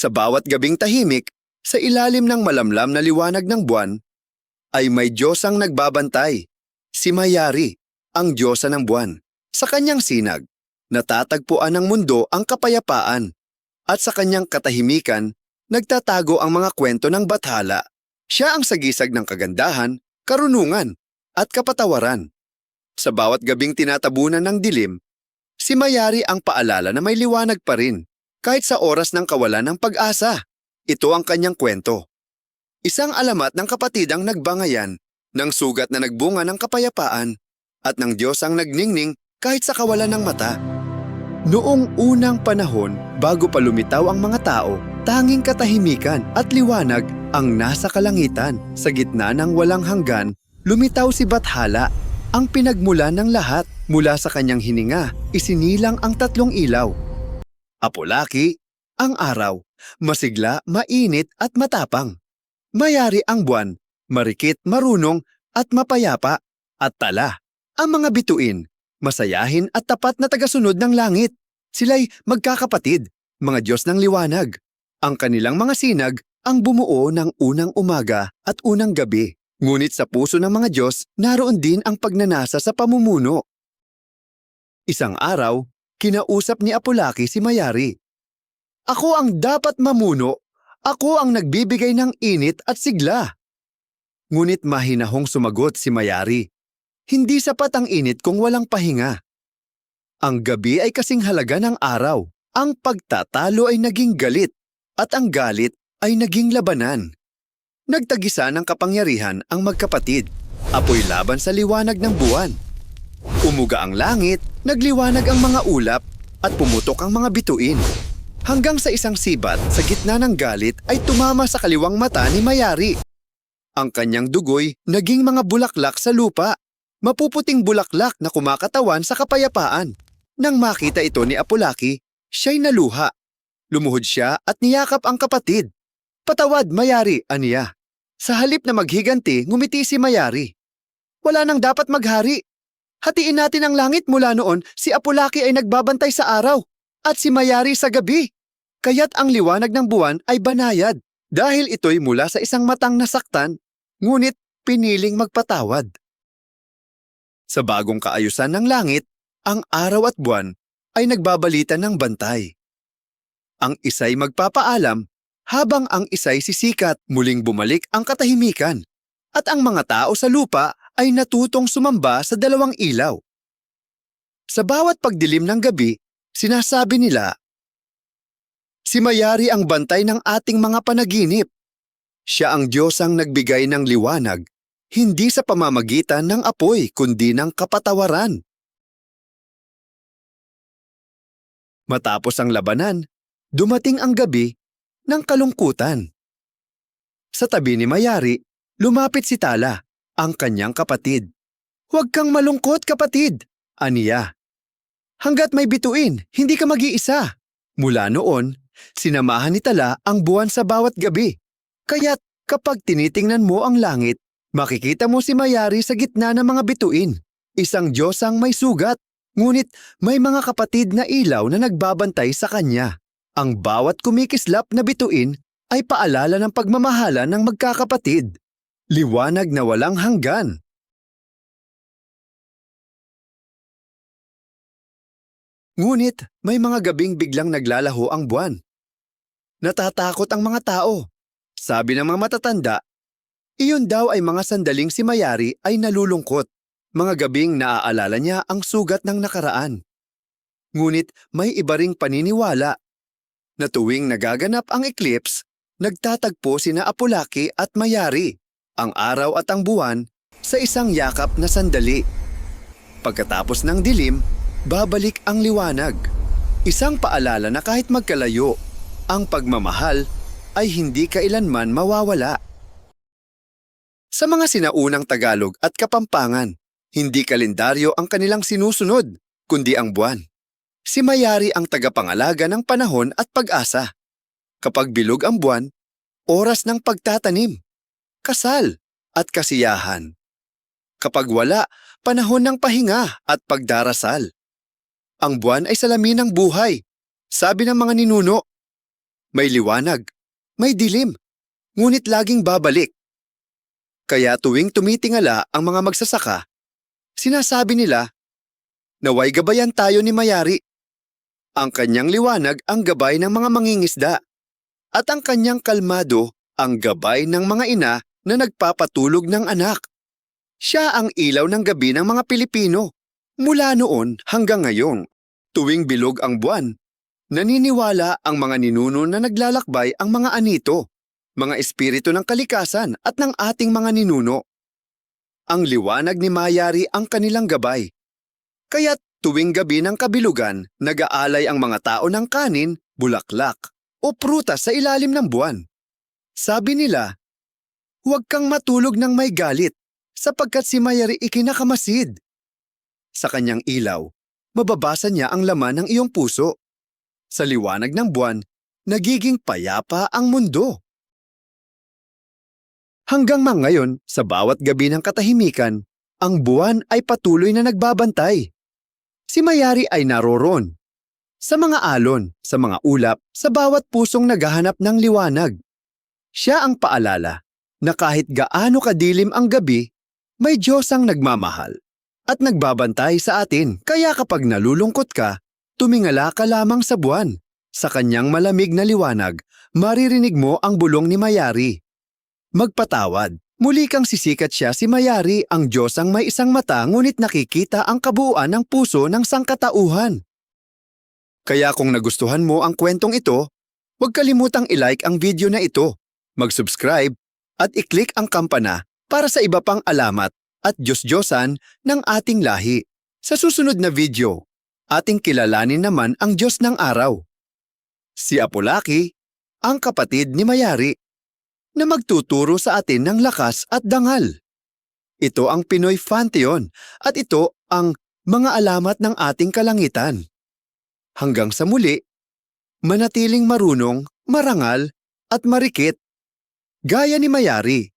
Sa bawat gabing tahimik, sa ilalim ng malamlam na liwanag ng buwan, ay may Diyos ang nagbabantay. Si Mayari, ang Diyosa ng buwan. Sa kanyang sinag, natatagpuan ng mundo ang kapayapaan. At sa kanyang katahimikan, nagtatago ang mga kwento ng bathala. Siya ang sagisag ng kagandahan, karunungan, at kapatawaran. Sa bawat gabing tinatabunan ng dilim, si Mayari ang paalala na may liwanag pa rin, kahit sa oras ng kawalan ng pag-asa. Ito ang kanyang kwento. Isang alamat ng kapatid ang nagbangayan, ng sugat na nagbunga ng kapayapaan, at ng Diyos ang nagningning kahit sa kawalan ng mata. Noong unang panahon, bago pa lumitaw ang mga tao, tanging katahimikan at liwanag ang nasa kalangitan. Sa gitna ng walang hanggan, lumitaw si Bathala, ang pinagmulan ng lahat. Mula sa kanyang hininga, isinilang ang tatlong ilaw. Apolaki, ang araw, masigla, mainit at matapang. Mayari ang buwan, marikit, marunong at mapayapa, at tala. Ang mga bituin, masayahin at tapat na tagasunod ng langit. Sila'y magkakapatid, mga Diyos ng liwanag. Ang kanilang mga sinag ang bumuo ng unang umaga at unang gabi. Ngunit sa puso ng mga Diyos, naroon din ang pagnanasa sa pamumuno. Isang araw, kinausap ni Apolaki si Mayari. Ako ang dapat mamuno. Ako ang nagbibigay ng init at sigla. Ngunit mahinahong sumagot si Mayari. Hindi sapat ang init kung walang pahinga. Ang gabi ay kasing halaga ng araw. Ang pagtatalo ay naging galit at ang galit ay naging labanan. Nagtagisa ng kapangyarihan ang magkapatid. Apoy laban sa liwanag ng buwan. Umuga ang langit, nagliwanag ang mga ulap at pumutok ang mga bituin. Hanggang sa isang sibat sa gitna ng galit ay tumama sa kaliwang mata ni Mayari. Ang kanyang dugoy naging mga bulaklak sa lupa. Mapuputing bulaklak na kumakatawan sa kapayapaan. Nang makita ito ni Apolaki, siya'y naluha. Lumuhod siya at niyakap ang kapatid. Patawad, Mayari, aniya. Sa halip na maghiganti, ngumiti si Mayari. Wala nang dapat maghari. Hatiin natin ang langit mula noon, si Apolaki ay nagbabantay sa araw at si Mayari sa gabi. Kaya't ang liwanag ng buwan ay banayad dahil ito'y mula sa isang matang nasaktan, ngunit piniling magpatawad. Sa bagong kaayusan ng langit, ang araw at buwan ay nagbabalita ng bantay. Ang isa'y magpapaalam habang ang isa'y sisikat muling bumalik ang katahimikan at ang mga tao sa lupa ay natutong sumamba sa dalawang ilaw. Sa bawat pagdilim ng gabi, sinasabi nila, Si Mayari ang bantay ng ating mga panaginip. Siya ang Diyos ang nagbigay ng liwanag, hindi sa pamamagitan ng apoy kundi ng kapatawaran. Matapos ang labanan, dumating ang gabi ng kalungkutan. Sa tabi ni Mayari, lumapit si Tala, ang kanyang kapatid. Huwag kang malungkot, kapatid, aniya. Hanggat may bituin, hindi ka mag-iisa. Mula noon, sinamahan ni Tala ang buwan sa bawat gabi. Kaya't kapag tinitingnan mo ang langit, makikita mo si Mayari sa gitna ng mga bituin. Isang Diyos ang may sugat, ngunit may mga kapatid na ilaw na nagbabantay sa kanya. Ang bawat kumikislap na bituin ay paalala ng pagmamahala ng magkakapatid. Liwanag na walang hanggan. Ngunit may mga gabing biglang naglalaho ang buwan. Natatakot ang mga tao. Sabi ng mga matatanda, iyon daw ay mga sandaling si Mayari ay nalulungkot. Mga gabing naaalala niya ang sugat ng nakaraan. Ngunit may iba ring paniniwala na tuwing nagaganap ang eclipse, nagtatagpo sina Apolaki at Mayari, ang araw at ang buwan, sa isang yakap na sandali. Pagkatapos ng dilim, babalik ang liwanag. Isang paalala na kahit magkalayo, ang pagmamahal ay hindi kailanman mawawala. Sa mga sinaunang Tagalog at Kapampangan, hindi kalendaryo ang kanilang sinusunod, kundi ang buwan. Si Mayari ang tagapangalaga ng panahon at pag-asa. Kapag bilog ang buwan, oras ng pagtatanim, kasal at kasiyahan. Kapag wala, panahon ng pahinga at pagdarasal. Ang buwan ay salamin ng buhay, sabi ng mga ninuno. May liwanag, may dilim, ngunit laging babalik. Kaya tuwing tumitingala ang mga magsasaka, sinasabi nila, naway gabayan tayo ni Mayari. Ang kanyang liwanag ang gabay ng mga mangingisda at ang kanyang kalmado ang gabay ng mga ina na nagpapatulog ng anak. Siya ang ilaw ng gabi ng mga Pilipino. Mula noon hanggang ngayon, tuwing bilog ang buwan, naniniwala ang mga ninuno na naglalakbay ang mga anito, mga espiritu ng kalikasan at ng ating mga ninuno. Ang liwanag ni Mayari ang kanilang gabay. Kaya tuwing gabi ng kabilugan, nag-aalay ang mga tao ng kanin, bulaklak, o prutas sa ilalim ng buwan. Sabi nila, huwag kang matulog ng may galit sapagkat si Mayari ikinakamasid. Sa kanyang ilaw, mababasa niya ang laman ng iyong puso. Sa liwanag ng buwan, nagiging payapa ang mundo. Hanggang mga ngayon, sa bawat gabi ng katahimikan, ang buwan ay patuloy na nagbabantay. Si Mayari ay naroroon. Sa mga alon, sa mga ulap, sa bawat pusong naghahanap ng liwanag. Siya ang paalala na kahit gaano kadilim ang gabi, may Diyos ang nagmamahal at nagbabantay sa atin. Kaya kapag nalulungkot ka, tumingala ka lamang sa buwan. Sa kanyang malamig na liwanag, maririnig mo ang bulong ni Mayari. Magpatawad. Muli kang sisikat siya si Mayari, ang Diyos ang may isang mata ngunit nakikita ang kabuuan ng puso ng sangkatauhan. Kaya kung nagustuhan mo ang kwentong ito, huwag kalimutang ilike ang video na ito, mag-subscribe, at i-click ang kampana para sa iba pang alamat at Diyos-Diyosan ng ating lahi. Sa susunod na video, ating kilalanin naman ang Diyos ng araw. Si Apolaki, ang kapatid ni Mayari, na magtuturo sa atin ng lakas at dangal. Ito ang Pinoy Pantheon at ito ang mga alamat ng ating kalangitan. Hanggang sa muli, manatiling marunong, marangal at marikit. Gaya ni Mayari.